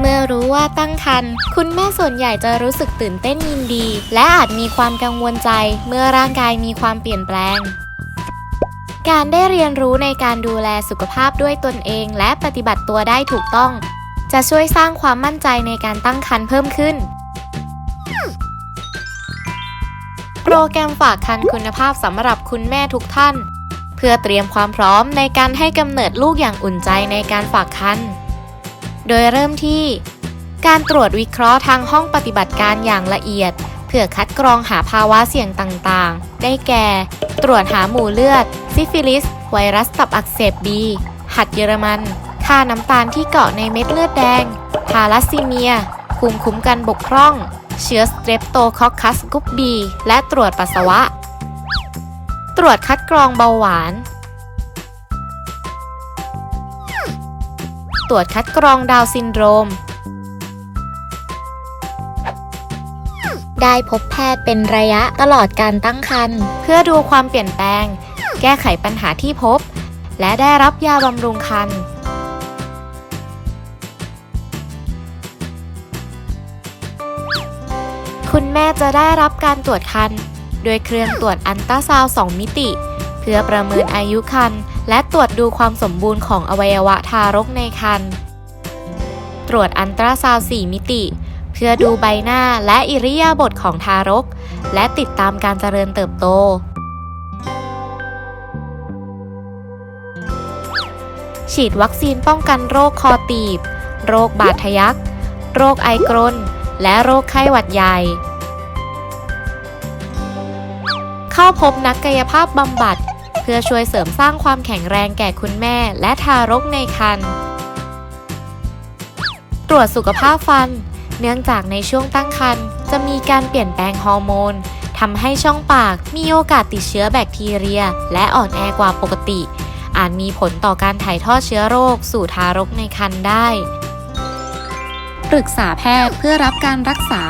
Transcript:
เมื่อรู้ว่าตั้งครรภ์คุณแม่ส่วนใหญ่จะรู้สึกตื่นเต้นยินดี และอาจมีความกังวลใจ เมื่อร่างกายมีความเปลี่ยนแปลงการได้เรียนรู้ในการดูแลสุขภาพด้วยตนเอง และปฏิบัติตัวได้ถูกต้อง จะช่วยสร้างความมั่นใจในการตั้งครรภ์เพิ่มขึ้น โปรแกรมฝากคันคุณภาพสำหรับคุณแม่ทุกท่าน เพื่อเตรียมความพร้อมในการให้กำเนิดลูกอย่างอุ่นใจในการฝากคัน โดยเริ่มที่ การตรวจวิเคราะห์ทางห้องปฏิบัติการอย่างละเอียด เพื่อคัดกรองหาภาวะเสี่ยงต่างๆ ได้แก่ ตรวจหาหมู่เลือด ซิฟิลิส ไวรัสตับอักเสบบีหัดเยอรมัน ค่าน้ำตาลที่เกาะในเม็ดเลือดแดง ทาลัสซีเมีย ภูมิคุ้มกันบกพร่อง เชื้อสเตรปโตคอคคัสกุปบี และตรวจปัสสาวะ ตรวจคัดกรองเบาหวาน ตรวจคัดกรองดาวซินโดรม ได้พบแพทย์เป็นระยะตลอดการตั้งครรภ์เพื่อดูความเปลี่ยนแปลง แก้ไขปัญหาที่พบ และได้รับยาบำรุงครรภ์คุณแม่จะได้รับการตรวจคัน โดยเครื่องตรวจอันตราซาว 2 มิติ พื่อประเมินอายุคันและตรวจดูความสมบูรณ์ของอวัยวะทารกในคันตรวจอันตราซาวด์4มิติ เพื่อดูใบหน้าและอิริยาบถของทารก และติดตามการเจริญเติบโต ฉีดวัคซีนป้องกันโรคคอตีบ โรคบาดทะยัก โรคไอกรน และโรคไข้หวัดใหญ่ เข้าพบนักกายภาพบำบัด พื่อช่วยเสริมสร้างความแข็งแรงแก่คุณแม่ และทารกในครรภ์ตรวจสุขภาพฟัน เนื่องจากในช่วงตั้งครรภ์จะมีการเปลี่ยนแปลงฮอร์โมนทำให้ช่องปากมีโอกาสติดเชื้อแบคทีเรีย และอ่อนแอกว่าปกติ อาจมีผลต่อการถ่ายทอดเชื้อโรค สู่ทารกในครรภ์ได้ ปรึกษาแพทย์เพื่อรับการรักษา